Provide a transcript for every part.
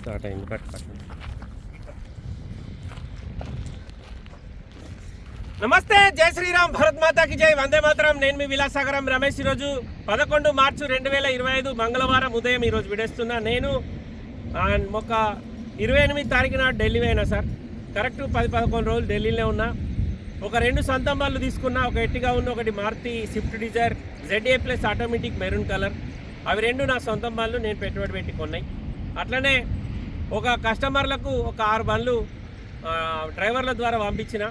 Start అయింది పట్టుకోండి నమస్తే జై శ్రీరామ్ భరత్ మాతాకి జై. వందే మాతరం. నేను మీ విలాసాగరం రమేష్ ఈరోజు పదకొండు మార్చి రెండు వేల ఇరవై ఐదు మంగళవారం ఉదయం ఈరోజు విడేస్తున్నా. నేను ఒక ఇరవై ఎనిమిది తారీఖు నాడు ఢిల్లీ అయినా సార్. కరెక్ట్ పది పదకొండు రోజులు ఢిల్లీలో ఉన్నా. ఒక రెండు సొంతం బళ్ళు తీసుకున్నా. ఒక ఎట్టిగా ఉన్న. ఒకటి Maruti Swift Dzire ZA plus automatic maroon colour అవి రెండు నా సొంతం బళ్ళు నేను పెట్టుబడి పెట్టి కొన్నాయి. అట్లనే ఒక కస్టమర్లకు ఒక ఆరు బండ్లు డ్రైవర్ల ద్వారా పంపించిన.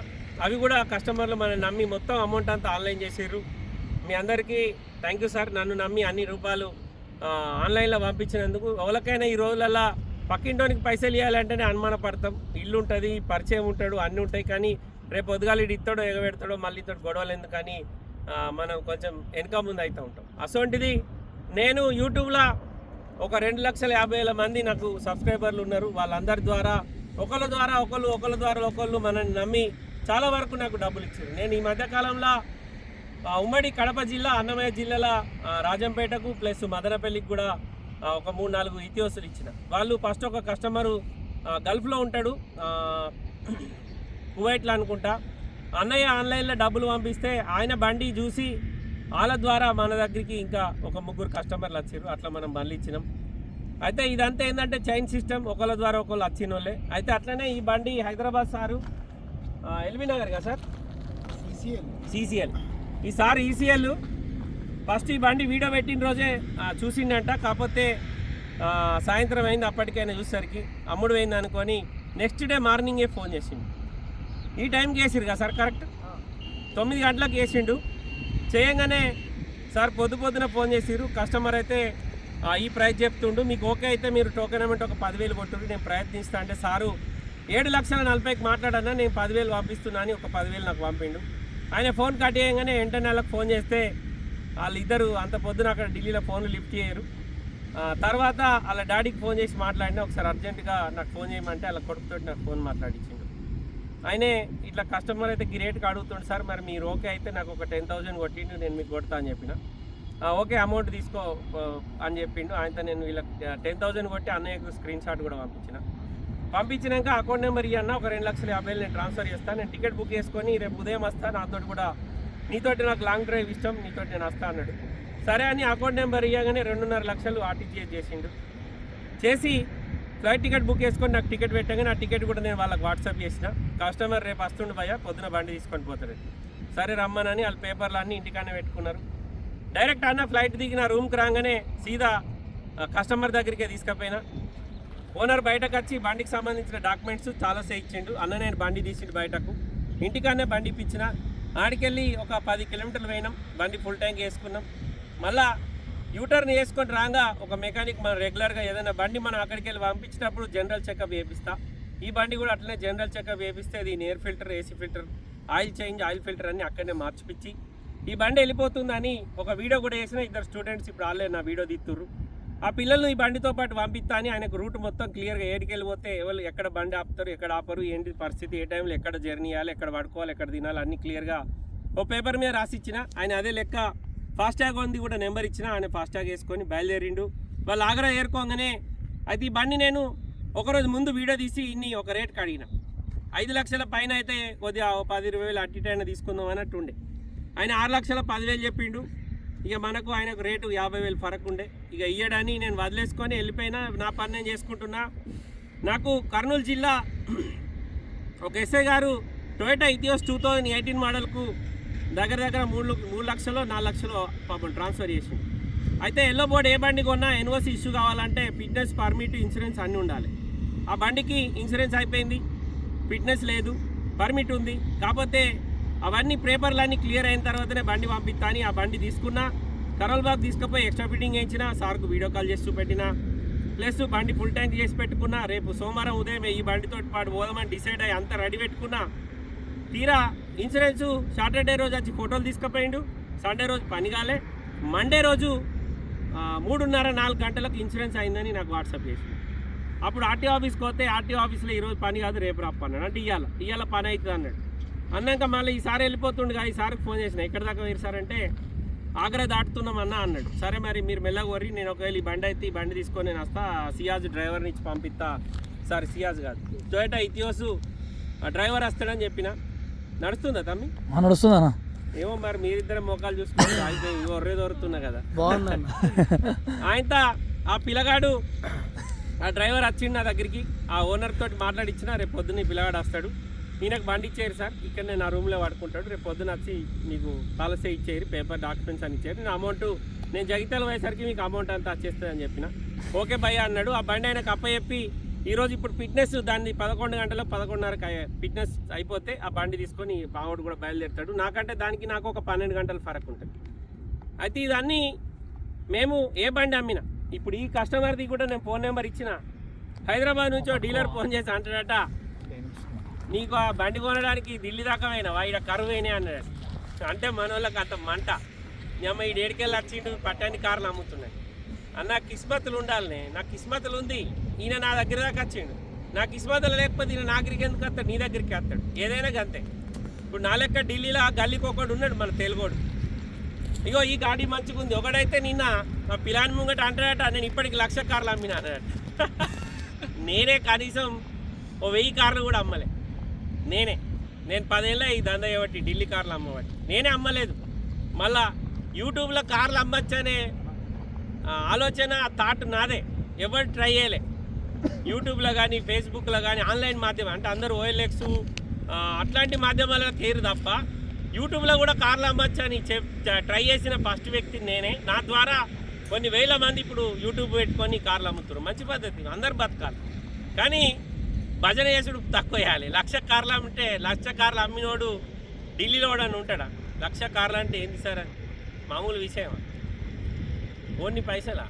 అవి కూడా కస్టమర్లు మనం నమ్మి మొత్తం అమౌంట్ అంతా ఆన్లైన్ చేసారు మీ అందరికీ థ్యాంక్ యూ సార్. నన్ను నమ్మి అన్ని రూపాయలు ఆన్లైన్లో పంపించినందుకు. ఎవరికైనా ఈ రోజులల్లా పక్కింటోనికి పైసలు ఇవ్వాలంటేనే అనుమానపడతాం. ఇల్లు ఉంటుంది పరిచయం ఉంటాడు అన్నీ ఉంటాయి. కానీ రేపు పొద్దుగాలు ఇటు ఇస్తాడో ఎగబెడతాడో మళ్ళీ ఇతడు గొడవలు ఎందుకని మనం కొంచెం వెనక ముందు అవుతూ ఉంటాం. అసోంటిది నేను యూట్యూబ్లో ఒక రెండు లక్షల యాభై వేల మంది నాకు సబ్స్క్రైబర్లు ఉన్నారు. వాళ్ళందరి ద్వారా ఒకళ్ళ ద్వారా ఒకళ్ళు ఒకళ్ళ ద్వారా ఒకళ్ళు మనల్ని నమ్మి చాలా వరకు నాకు డబ్బులు ఇచ్చారు. నేను ఈ మధ్యకాలంలో ఉమ్మడి కడప జిల్లా అన్నమయ్య జిల్లాల రాజంపేటకు ప్లస్ మదనపల్లికి కూడా ఒక మూడు నాలుగు ఇతివసులు ఇచ్చిన. వాళ్ళు ఫస్ట్ ఒక కస్టమరు గల్ఫ్లో ఉంటాడు. కువైట్లో అనుకుంటా. అన్నయ్య ఆన్లైన్లో డబ్బులు పంపిస్తే ఆయన బండి చూసి వాళ్ళ ద్వారా మన దగ్గరికి ఇంకా ఒక ముగ్గురు కస్టమర్లు వచ్చారు. అట్లా మనం బండ్లు ఇచ్చినాం. అయితే ఇదంతా ఏంటంటే చైన్ సిస్టమ్ ఒకళ్ళ ద్వారా ఒకళ్ళు వచ్చిన వాళ్ళే అయితే అట్లనే ఈ బండి హైదరాబాద్ సారు ఎల్బీ నగర్ కదా సార్? సిసిఎల్ ఈ సార్ ఈసీఎల్ ఫస్ట్ ఈ బండి వీడియో పెట్టిన రోజే చూసిండంట. కాకపోతే సాయంత్రం అయింది అప్పటికైనా చూసేసరికి. అమ్ముడు పోయింది అనుకొని నెక్స్ట్ డే మార్నింగే ఫోన్ చేసిండు. ఈ టైంకి వేసిరు కదా సార్ కరెక్ట్ తొమ్మిది గంటలకు వేసిండు. చేయంగానే సార్ పొద్దు పొద్దున ఫోన్ చేసిరు కస్టమర్ అయితే ఈ ప్రైస్ చెప్తుండు. మీకు ఓకే అయితే మీరు టోకెన్ అమౌంట్ ఒక పదివేలు కొట్టుండ్రు. నేను ప్రయత్నిస్తా అంటే సారు ఏడు లక్షల నలభైకి మాట్లాడన్నా నేను పదివేలు పంపిస్తున్నా అని ఒక పదివేలు నాకు పంపిండు. ఆయన ఫోన్ కట్ చేయగానే వెంటనే వాళ్ళకి ఫోన్ చేస్తే వాళ్ళిద్దరు అంత పొద్దున అక్కడ ఢిల్లీలో ఫోన్లు లిఫ్ట్ చేయరు. తర్వాత వాళ్ళ డాడీకి ఫోన్ చేసి మాట్లాడినా ఒకసారి అర్జెంటుగా నాకు ఫోన్ చేయమంటే వాళ్ళ కొడుకుతో నాకు ఫోన్ మాట్లాడించింది ఆయనే ఇట్లా కస్టమర్ అయితే గిరేట్గా అడుగుతుండు సార్ మరి మీరు ఓకే అయితే నాకు ఒక టెన్ థౌసండ్ కొట్టిండు నేను మీకు కొడతా అని చెప్పిన. ఓకే అమౌంట్ తీసుకో అని చెప్పిండు. ఆయనతో నేను వీళ్ళకి టెన్ థౌసండ్ కొట్టి అన్నయ్యకు స్క్రీన్ షాట్ కూడా పంపించిన. పంపించినాక అకౌంట్ నెంబర్ ఇవ్వన్న ఒక రెండు లక్షల యాభై నేను ట్రాన్స్ఫర్ చేస్తాను నేను టికెట్ బుక్ చేసుకొని రేపు ఉదయం వస్తాను నాతో కూడా నీతోటి నాకు లాంగ్ డ్రైవ్ ఇష్టం నీతోటి నేను వస్తా అన్నాడు. సరే అని అకౌంట్ నెంబర్ ఇవ్వగానే రెండున్నర లక్షలు ఆర్టీజీఎస్ చేసిండు. చేసి ఫ్లైట్ టికెట్ బుక్ చేసుకొని నాకు టికెట్ పెట్టగానే నా టికెట్ కూడా నేను వాళ్ళకి వాట్సాప్ చేసిన. కస్టమర్ రేపు వస్తుండు భయ్య పొద్దున బండి తీసుకొని పోతాడు. సరే రమ్మనని వాళ్ళ పేపర్లు అన్నీ ఇంటికానే పెట్టుకున్నారు. డైరెక్ట్ అన్న ఫ్లైట్ దిగిన రూమ్కి రాగానే సీదా కస్టమర్ దగ్గరికే తీసుకుపోయినా. ఓనర్ బయటకు వచ్చి బండికి సంబంధించిన డాక్యుమెంట్స్ చాలా ఇచ్చిండు. అన్న నేను బండి తీసిండు బయటకు. ఇంటికానే బండి ఇప్పించిన. ఆడికెళ్ళి ఒక పది కిలోమీటర్లు పోయినాం. బండి ఫుల్ ట్యాంక్ వేసుకున్నాం. మళ్ళా యూటర్న్ వేసుకొని రాగా ఒక మెకానిక్ మనం రెగ్యులర్గా ఏదైనా బండి మనం అక్కడికి వెళ్ళి పంపించినప్పుడు జనరల్ చెకప్ వేపిస్తా ఈ బండి కూడా అట్లనే జనరల్ చెకప్ వేపిస్తే అది air filter AC filter oil change oil filter అన్ని అక్కడనే మార్చిపిచ్చి. ఈ బండి వెళ్ళిపోతుందని ఒక వీడియో కూడా వేసిన ఇద్దరు స్టూడెంట్స్ ఇప్పుడు రాలేదు నా వీడియో తీస్తుర్రు ఆ పిల్లల్ని ఈ బండితో పాటు పంపిస్తా అని ఆయనకు రూట్ మొత్తం క్లియర్గా ఏడికి వెళ్ళిపోతే ఎవరు ఎక్కడ బండి ఆపుతారు ఎక్కడ ఆపరు ఏంటి పరిస్థితి ఏ టైంలో ఎక్కడ జర్నీ చేయాలి ఎక్కడ పడుకోవాలి ఎక్కడ తినాలి అన్ని క్లియర్గా ఓ పేపర్ మీద రాసిచ్చిన. ఆయన అదే లెక్క ఫాస్టాగ్ ఉంది కూడా నెంబర్ ఇచ్చిన ఆయన ఫాస్టాగ్ వేసుకొని బయలుదేరిండు. వాళ్ళు ఆగ్రా ఏరుకోగానే అది బండి నేను ఒకరోజు ముందు వీడియో తీసి ఇన్ని ఒక రేట్కి అడిగిన. ఐదు లక్షల పైన అయితే కొద్దిగా పది ఇరవై వేలు అట్టి అయినా తీసుకుందాం అన్నట్టు ఉండే ఆయన ఆరు లక్షల పదివేలు చెప్పిండు. ఇక మనకు ఆయనకు రేటు యాభై వేలు ఫరక్ ఉండే. ఇక ఇయ్యడాన్ని నేను వదిలేసుకొని వెళ్ళిపోయినా నా పని నేను చేసుకుంటున్నా. నాకు కర్నూలు జిల్లా ఒక ఎస్ఐ గారు Toyota Etios two thousand eighteen మోడల్కు దగ్గర దగ్గర మూడు మూడు లక్షలు నాలుగు లక్షలు పాపం ట్రాన్స్ఫర్ చేసింది అయితే ఎల్లో బోర్డు ఏ బండి కొన్నా ఎన్ఓసి ఇష్యూ కావాలంటే ఫిట్నెస్ పర్మిట్ ఇన్సూరెన్స్ అన్నీ ఉండాలి. ఆ బండికి ఇన్సూరెన్స్ అయిపోయింది. ఫిట్నెస్ లేదు పర్మిట్ ఉంది. కాకపోతే అవన్నీ పేపర్లు అన్నీ క్లియర్ అయిన తర్వాతనే బండి పంపిస్తా అని ఆ బండి తీసుకున్నా. కరోల్ బాబు తీసుకుపోయి ఎక్స్ట్రా ఫిట్టింగ్ వేయించిన సార్కు వీడియో కాల్ చేసి చూపెట్టిన. ప్లస్ బండి ఫుల్ ట్యాంక్ చేసి పెట్టుకున్నా. రేపు సోమవారం ఉదయం ఈ బండితో పాటు పోదామని డిసైడ్ అయ్యి అంతా రెడీ పెట్టుకున్నా. తీరా ఇన్సూరెన్సు సాటర్డే రోజు వచ్చి ఫోటోలు తీసుకుపోయిండు. సండే రోజు పని కాలే. మండే రోజు మూడున్నర నాలుగు గంటలకు ఇన్సూరెన్స్ అయిందని నాకు వాట్సాప్ చేసింది అప్పుడు ఆర్టీఓ ఆఫీస్కి పోతే ఆర్టీఓ ఆఫీస్లో ఈరోజు పని కాదు రేపు రప్ప అన్నాడు అంటే ఇవాళ ఇవాళ పని అవుతుంది అన్నాడు. అన్నాక మళ్ళీ ఈసారి వెళ్ళిపోతుండగా ఈసారికి ఫోన్ చేసిన. ఎక్కడ దాకా మీరు సార్ అంటే ఆగ్రా దాటుతున్నామన్నా అన్నాడు. సరే మరి మీరు మెల్లగా కొర్రి నేను ఒకవేళ ఈ బండి అయితే ఈ బండి తీసుకొని నేను వస్తా సియాజ్ డ్రైవర్ని ఇచ్చి పంపిస్తా. సార్ సియాజ్ కాదు. టొయటా ఇతియోసు డ్రైవర్ వస్తాడని చెప్పిన. నడుస్తుందా తమ్మి? మన నడుస్తుందన్న. ఏమో మరి మీరిద్దరం మొక్కలు చూసుకుంటే అయితే ఒర్రే దొరుకుతున్నా కదా. బాగుందన్న. ఆయనతో ఆ పిల్లగాడు ఆ డ్రైవర్ వచ్చిండు నా దగ్గరికి. ఆ ఓనర్ తోటి మాట్లాడిచ్చిన రేపు పొద్దున్న ఈ పిల్లగాడు వస్తాడు. ఈయనకు బండి ఇచ్చేయరు సార్. ఇక్కడ నేను నా రూమ్లో వాడుకుంటాడు రేపు పొద్దున వచ్చి మీకు పాలసీ ఇచ్చేయరు పేపర్ డాక్యుమెంట్స్ అని ఇచ్చారు. నేను అమౌంట్ నేను జగిత్యాల పోయేసరికి మీకు అమౌంట్ అంతా వచ్చేస్తుంది అని చెప్పిన. ఓకే భయ్య అన్నాడు. ఆ బండి ఆయనకు అప్పచెప్పి ఈరోజు ఇప్పుడు ఫిట్నెస్ దాన్ని పదకొండు గంటల పదకొండున్నరకు ఫిట్నెస్ అయిపోతే ఆ బండి తీసుకొని బావుడు కూడా బయలుదేరుతాడు. నాకంటే దానికి నాకు ఒక పన్నెండు గంటల ఫరక్ ఉంటుంది. అయితే ఇదన్నీ మేము ఏ బండి అమ్మినా ఇప్పుడు ఈ కస్టమర్ది కూడా నేను ఫోన్ నెంబర్ ఇచ్చిన హైదరాబాద్ నుంచి డీలర్ ఫోన్ చేసి అంటాడట నీకు ఆ బండి కొనడానికి ఢిల్లీ దాకా పోయినావా? ఇక్కడ కరువు అయినాయి అన్నాడు. అంటే మన వాళ్ళకి అంత మంట. నీ అమ్మ ఈ డేడికెళ్ళి వచ్చిండు పట్టాన్ని కార్లు అమ్ముతున్నాయి. అన్న కిస్మతులు ఉండాలనే. నాకు కిస్మతులు ఉంది. ఈయన నా దగ్గర దాకా వచ్చిండు. నాకు ఇస్మాదలు లేకపోతే ఈయన నాగరికి ఎందుకు వస్తాడు? నీ దగ్గరికి వస్తాడు. ఏదైనా గంతే. ఇప్పుడు నా లెక్క ఢిల్లీలో ఆ గల్లీకి ఒకడు ఉన్నాడు మన తెలుగోడు. ఇగో ఈ గాడి మంచిగా ఉంది. ఒకడైతే నిన్న మా పిలాని ముంగట అంటాడట నేను ఇప్పటికి లక్ష కార్లు అమ్మిన నేనే కనీసం ఓ వెయ్యి కార్లు కూడా అమ్మలే. నేనే. నేను పదేళ్ళ ఈ దంద ఇవ్వటి ఢిల్లీ కార్లు అమ్మబట్టి. నేనే అమ్మలేదు. మళ్ళా యూట్యూబ్లో కార్లు అమ్మచ్చనే ఆలోచన ఆ థాట్ నాదే. ఎవరు ట్రై చేయలే. యూట్యూబ్లో కానీ ఫేస్బుక్లో కానీ ఆన్లైన్ మాధ్యమం అంటే అందరూ ఓఎల్ఎక్స్ అట్లాంటి మాధ్యమాలలో తీరు తప్ప యూట్యూబ్లో కూడా కార్లు అమ్మచ్చని చెప్ ట్రై చేసిన ఫస్ట్ వ్యక్తి నేనే. నా ద్వారా కొన్ని వేల మంది ఇప్పుడు యూట్యూబ్ పెట్టుకొని కార్లు అమ్ముతారు మంచి పద్ధతి అందరు బతకాలి. కానీ భజన చేసుడు తక్కువ వేయాలి లక్ష కార్లు అమ్మితే లక్ష కార్లు అమ్మినోడు ఢిల్లీలో కూడా ఉంటాడా? లక్ష కార్లు అంటే ఏంది సార్? మామూలు విషయం కొన్ని పైసలా?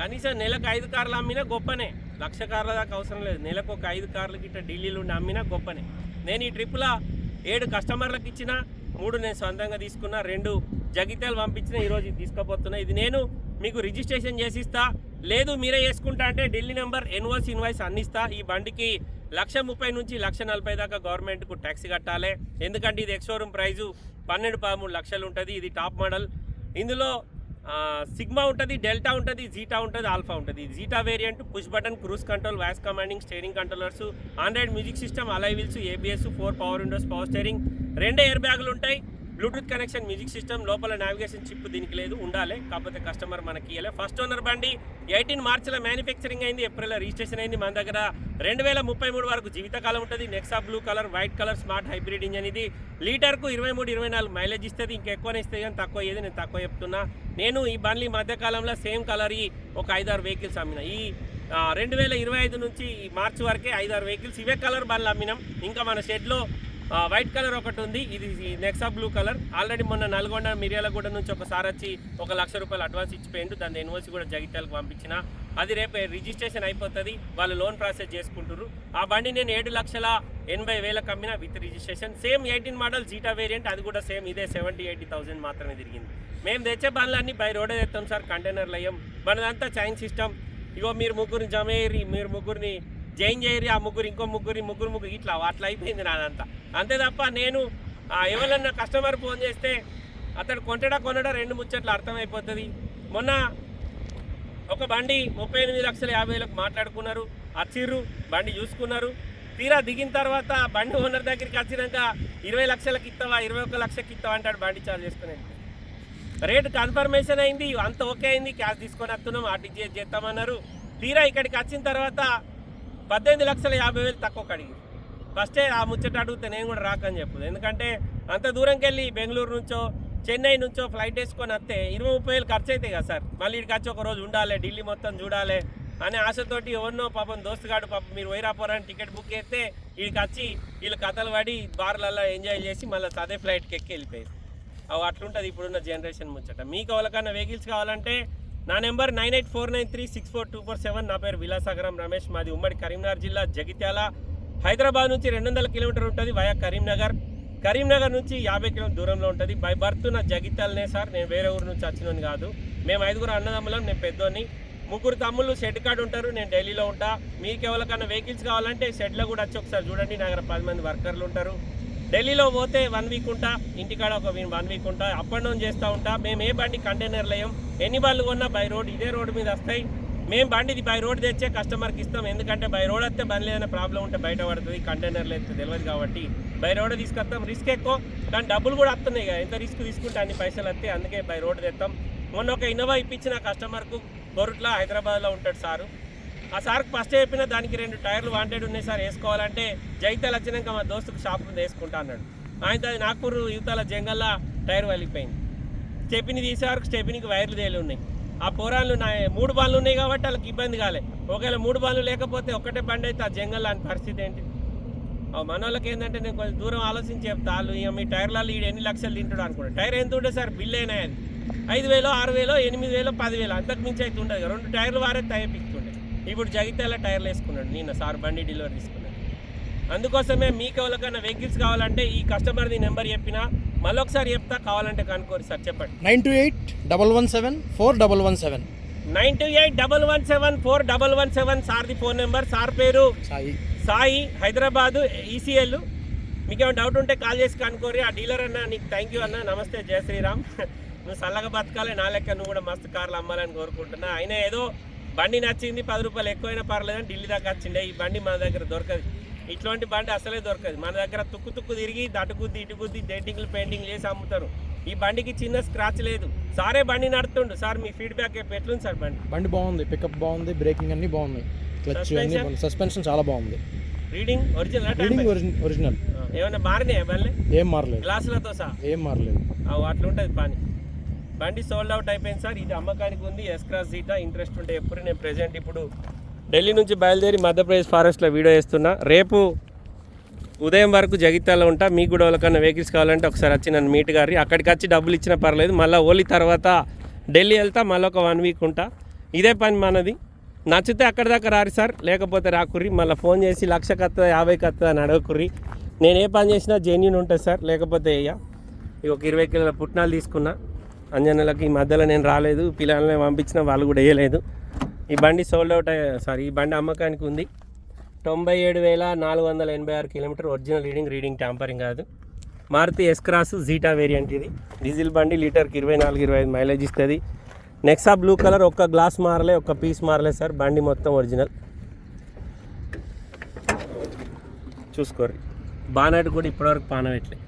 కనీసం నెలకు ఐదు కార్లు అమ్మినా గొప్పనే. లక్ష కార్ల దాకా అవసరం లేదు. నెలకు ఒక ఐదు కార్లు గిట్ట ఢిల్లీలో ఉండి అమ్మినా గొప్పనే. నేను ఈ ట్రిప్లో ఏడు కస్టమర్లకు ఇచ్చిన మూడు నేను సొంతంగా తీసుకున్న రెండు జగిత్యాలు పంపించిన ఈరోజు ఇది తీసుకుపోతున్నా. ఇది నేను మీకు రిజిస్ట్రేషన్ చేసిస్తా. లేదు మీరే చేసుకుంటా అంటే ఢిల్లీ నెంబర్ ఎన్ఓసి ఇన్వాయిస్ అందిస్తా. ఈ బండికి లక్ష ముప్పై నుంచి లక్ష నలభై దాకా గవర్నమెంట్కు ట్యాక్స్ కట్టాలి. ఎందుకంటే ఇది ఎక్స్ షోరూమ్ ప్రైజు పన్నెండు పదమూడు లక్షలు ఉంటుంది. ఇది టాప్ మోడల్. ఇందులో సిగ్మా ఉంటుంది డెల్టా ఉంటుంది జీటా ఉంటుంది ఆల్ఫా ఉంటుంది. Zeta variant push button cruise control voice commanding steering controllers Android music system alloy wheels ABS four power windows power steering. రెండే ఎయిర్ బ్యాగులు ఉంటాయి. బ్లూటూత్ కనెక్షన్ మ్యూజిక్ సిస్టమ్ లోపల navigation chip దీనికి లేదు ఉండాలి. కాకపోతే కస్టమర్ మనకి ఇవ్వలే ఫస్ట్ ఓనర్ బండి ఎయిటీన్ మార్చిలో మ్యానుఫ్యాక్చరింగ్ అయింది ఏప్రిల్ రిజిస్ట్రేషన్ అయింది. మన దగ్గర రెండు వేల ముప్పై మూడు వరకు జీవితకాలం ఉంటుంది. Nexa blue colour white colour smart hybrid engine ఇది. లీటర్కు ఇరవై మూడు ఇరవై నాలుగు మైలేజ్ ఇస్తుంది. ఇంకా ఎక్కువనే ఇస్తుంది కానీ తక్కువ ఏది నేను తక్కువ చెప్తున్నా. నేను ఈ బండ్లు ఈ మధ్యకాలంలో సేమ్ కలర్ ఈ ఒక ఐదారు వెహికల్స్ అమ్మిన. ఈ రెండు వేల ఇరవై ఐదు నుంచి ఈ మార్చి వరకే ఐదారు వెహికల్స్ ఇవే కలర్ బండ్లు అమ్మినాం. ఇంకా మన షెడ్లో వైట్ కలర్ ఒకటి ఉంది. ఇది నెక్సా బ్లూ కలర్. ఆల్రెడీ మొన్న నల్గొండ మిర్యాలగూడ నుంచి ఒకసారి వచ్చి ఒక లక్ష రూపాయలు అడ్వాన్స్ ఇచ్చిపోయిండు. దాని ఎన్ఓసి కూడా జగిత్యాలకు పంపించిన. అది రేపు రిజిస్ట్రేషన్ అయిపోతుంది. వాళ్ళు లోన్ ప్రాసెస్ చేసుకుంటారు ఆ బండి నేను ఏడు లక్షల ఎనభై వేలకు అమ్మిన with registration. Same eighteen model Zeta variant. అది కూడా సేమ్ ఇదే సెవెంటీ ఎయిటీ థౌసండ్ మాత్రమే తిరిగింది. మేము తెచ్చే బండ్లన్నీ బై రోడే తెస్తాం సార్. కంటైనర్లు అయ్యాం. మనదంతా చైన్ సిస్టమ్. ఇగో మీరు ముగ్గురిని జమేరి మీరు ముగ్గురిని జైన్ చేయరి ఆ ముగ్గురు ఇంకో ముగ్గురి ముగ్గురు ముగ్గురు ఇట్లా అట్లా అయిపోయింది నాదంతా. అంతే తప్ప నేను ఎవరన్నా కస్టమర్ ఫోన్ చేస్తే అతడు కొంటడా కొనడా రెండు ముచ్చట్లు అర్థమైపోతుంది. మొన్న ఒక బండి ముప్పై ఎనిమిది లక్షల యాభై వేలకు మాట్లాడుకున్నారు వచ్చిర్రు బండి చూసుకున్నారు. తీరా దిగిన తర్వాత బండి ఓనర్ దగ్గరికి వచ్చినాక ఇరవై లక్షలకి ఇస్తావా ఇరవై ఒక్క లక్షకి ఇస్తావా అంటాడు బండి చార్జ్ చేసుకునేది రేట్ కన్ఫర్మేషన్ అయింది అంత ఓకే అయింది క్యాష్ తీసుకొని వస్తున్నాం ఆర్టీజీఎస్ చేస్తామన్నారు. తీరా ఇక్కడికి వచ్చిన తర్వాత పద్దెనిమిది లక్షల యాభై వేలు తక్కువ అడిగి ఫస్టే ఆ ముచ్చట అడిగితే నేను కూడా రాకని చెప్పదు ఎందుకంటే అంత దూరంకి వెళ్ళి బెంగళూరు నుంచో చెన్నై నుంచో ఫ్లైట్ వేసుకొని వస్తే ఇరవై ముప్పై వేలు ఖర్చు అవుతాయి కదా సార్. మళ్ళీ ఇక్కడికి వచ్చి ఒక రోజు ఉండాలి ఢిల్లీ మొత్తం చూడాలి అనే ఆశతోటి ఎవరినో పాపం దోస్తుగాడు పాపం మీరు వైరాపురాన్ని టికెట్ బుక్ చేస్తే వీడికి వచ్చి వీళ్ళు కథలు పడి బార్లలో ఎంజాయ్ చేసి మళ్ళీ అదే ఫ్లైట్కి ఎక్కి వెళ్ళిపోయారు. అవి అట్లుంటుంది ఇప్పుడున్న జనరేషన్ ముచ్చట. మీకు ఎవరికన్నా వెహికల్స్ కావాలంటే నా number nine eight four nine three six four two four seven. నా పేరు విలాసాగరం రమేష్. మాది ఉమ్మడి కరీంనగర్ జిల్లా జగిత్యాల. హైదరాబాద్ నుంచి రెండు వందల కిలోమీటర్ ఉంటుంది వయా కరీంనగర్. కరీంనగర్ నుంచి యాభై కిలోమీటర్ దూరంలో ఉంటుంది. బై బర్త్ నా జగిత్యాలనే సార్. నేను వేరే ఊరు నుంచి వచ్చినోని కాదు. మేము ఐదుగురు అన్నదమ్ములం నేను పెద్దోని. ముగ్గురు తమ్ముళ్ళు షెడ్ కార్డు ఉంటారు. నేను ఢిల్లీలో ఉంటా. మీకు ఎవరికన్నా వెహికల్స్ కావాలంటే షెడ్లో కూడా వచ్చి ఒకసారి చూడండి. నా దగ్గర పది మంది వర్కర్లు ఉంటారు. ఢిల్లీలో పోతే వన్ వీక్ ఉంటా. ఇంటికాడ ఒక వన్ వీక్ ఉంటా. అప్ అండ్ డౌన్ చేస్తూ ఉంటా. మేము ఏ బండి కంటైనర్లు వేయం. ఎన్ని బళ్ళు కొన్నా బై రోడ్ ఇదే రోడ్డు మీద వస్తాయి. మేము బండిది బై రోడ్ తెచ్చే కస్టమర్కి ఇస్తాం. ఎందుకంటే బై రోడ్ వస్తే బండి ఏదైనా ప్రాబ్లం ఉంటే బయట పడుతుంది కంటైనర్లు అయితే తెలియదు కాబట్టి బై రోడ్ తీసుకొస్తాం. రిస్క్ ఎక్కువ కానీ డబ్బులు కూడా వస్తున్నాయి కదా ఎంత రిస్క్ తీసుకుంటే అన్ని పైసలు వస్తాయి. అందుకే బై రోడ్ తెస్తాం. మొన్న ఒక ఇన్నోవా ఇప్పించిన కస్టమర్కు బొరుట్ల హైదరాబాద్లో ఉంటాడు సారు. ఆ సార్కి ఫస్ట్ చెప్పిన దానికి రెండు టైర్లు వాంటెడ్ ఉన్నాయి సార్. వేసుకోవాలంటే జైతాలు వచ్చినాక మా దోస్తుకు షాప్ ముందు వేసుకుంటా అన్నాడు. ఆయన అది నాగపూర్ యువతల జంగల్లా టైర్ వలిగిపోయింది. స్టెపిని తీసేవారు స్టెపినికి వైర్లు తేలి ఉన్నాయి. ఆ పోరాళ్ళు నా మూడు బాళ్ళు ఉన్నాయి కాబట్టి వాళ్ళకి ఇబ్బంది కాలే. ఒకవేళ మూడు బాళ్ళు లేకపోతే ఒక్కటే బండి అయితే ఆ జంగల్ అని పరిస్థితి ఏంటి? ఆ మన వాళ్ళకి ఏంటంటే నేను కొంచెం దూరం ఆలోచించి చెప్తా. వాళ్ళు ఇక మీ టైర్లలో ఈడు ఎన్ని లక్షలు తింటాడు అనుకుంటా టైర్ ఎంత ఉంటే సార్ బిల్ అయినా అది. ఐదు వేలు ఆరు వేలో ఎనిమిది వేలు పదివేలు అంతకు మించి అయితే ఉండదు రెండు టైర్లు వారే తయపిస్తుండే ఇప్పుడు జగిత్యాల టైర్లు వేసుకున్నాడు నిన్న సార్ బండి డెలివరీ తీసుకున్నాడు. అందుకోసమే మీకు ఎవరికైనా వెహికల్స్ కావాలంటే ఈ కస్టమర్ది నెంబర్ చెప్పినా మళ్ళొకసారి చెప్తా కావాలంటే కనుక్కోరు సార్ చెప్పండి. Nine two eight double one seven four double one seven. Nine two eight double one seven four double one seven సార్ది phone number sir పేరు సాయి. సాయి హైదరాబాదు ఈసీఎల్. మీకు ఏమైనా డౌట్ ఉంటే కాల్ చేసి కనుక్కోరి ఆ డీలర్ అన్న నీకు థ్యాంక్ యూ అన్న. నమస్తే జయ శ్రీరామ్. నువ్వు చల్లగా బతకాలి నా లెక్క నువ్వు కూడా మస్తు కార్లు అమ్మాలని కోరుకుంటున్నా. అయినా ఏదో బండి నచ్చింది పది రూపాయలు ఎక్కువైనా పర్లేదని ఢిల్లీ దాకా వచ్చిండే. ఈ బండి మన దగ్గర దొరకదు. ఇట్లాంటి బండి అసలే దొరకదు. మన దగ్గర తుక్కు తుక్కు తిరిగి దటుకుద్ది ఇటుకుద్ది డేటింగ్లు పెయింటింగ్ చేసి అమ్ముతారు. ఈ బండికి చిన్న స్క్రాచ్ లేదు. సారే బండి నడుతుండు సార్ మీ ఫీడ్బ్యాక్ ఎట్లుంది సార్ బండి? బండి బాగుంది. పికప్ బాగుంది. బ్రేకింగ్ అన్ని క్లచ్? బాగుంది సస్పెన్షన్ చాలా బాగుంది. రీడింగ్ ఒరిజినల్ రీడింగ్ ఒరిజినల్ ఏమైనా మారినాయా ఏం మారలేదు. గ్లాసులతో సహా? ఏం మారలేదు. అవు అట్లా ఉంటుంది పని. బండి సోల్డ్ అవుట్ అయిపోయింది సార్. ఇది అమ్మకానికి ఉంది. ఎస్ క్రాస్ సీటా ఇంట్రెస్ట్ ఉంటే ఎప్పుడు నేను ప్రెజెంట్ ఇప్పుడు ఢిల్లీ నుంచి బయలుదేరి మధ్యప్రదేశ్ ఫారెస్ట్లో వీడియో వేస్తున్నా రేపు ఉదయం వరకు జగిత్యాల ఉంటా. మీకు కూడా ఎవరికన్నా వెహికల్స్ కావాలంటే ఒకసారి వచ్చి నన్ను మీట్ గారి. అక్కడికి వచ్చి డబ్బులు ఇచ్చినా పర్లేదు. మళ్ళీ ఓలీ తర్వాత ఢిల్లీ వెళ్తా మళ్ళీ ఒక వన్ వీక్ ఉంటా. ఇదే పని మనది. నచ్చితే అక్కడి దాకా రారు సార్. లేకపోతే రాకుర్రి. మళ్ళీ ఫోన్ చేసి లక్ష కత్తా యాభై కత్తా అని అడగకుర్రి. నేను ఏ పని చేసినా జెన్యున్ ఉంటుంది సార్. లేకపోతే అయ్యా ఒక ఇరవై కిలోల పుట్నాలు తీసుకున్నా. అంజనలకు ఈ మధ్యలో నేను రాలేదు. పిల్లల్ని పంపించిన వాళ్ళు కూడా వేయలేదు. ఈ బండి సోల్డ్ అవుట్ సారీ ఈ బండి అమ్మకానికి ఉంది. తొంభై ఏడు వేల నాలుగు వందల ఎనభై ఆరు kilometre original reading reading tampering కాదు. Maruti S Cross Zeta variant ఇది. డీజిల్ బండి లీటర్కి ఇరవై నాలుగు ఇరవై ఐదు మైలేజ్ ఇస్తుంది. నెక్సా బ్లూ కలర్ ఒక్క గ్లాస్ మారలే ఒక్క పీస్ మారలే సార్. బండి మొత్తం ఒరిజినల్ చూసుకోరు. బానట్ కూడా ఇప్పటివరకు పానవెట్లే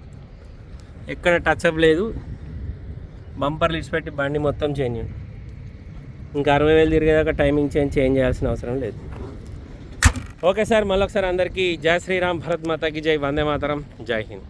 ఎక్కడ టచ్ అప్ లేదు. బంపర్లు ఇచ్చిపెట్టి బండి మొత్తం చేంజ్ ఉంది. ఇంకా అరవై వేలు తిరిగేదాకా టైమింగ్ చేంజ్ చేంజ్ చేయాల్సిన అవసరం లేదు. ఓకే సార్ మళ్ళొకసారి అందరికీ జై శ్రీరామ్ భరత్ మాతాకి జై వందే మాతరం జై హింద్.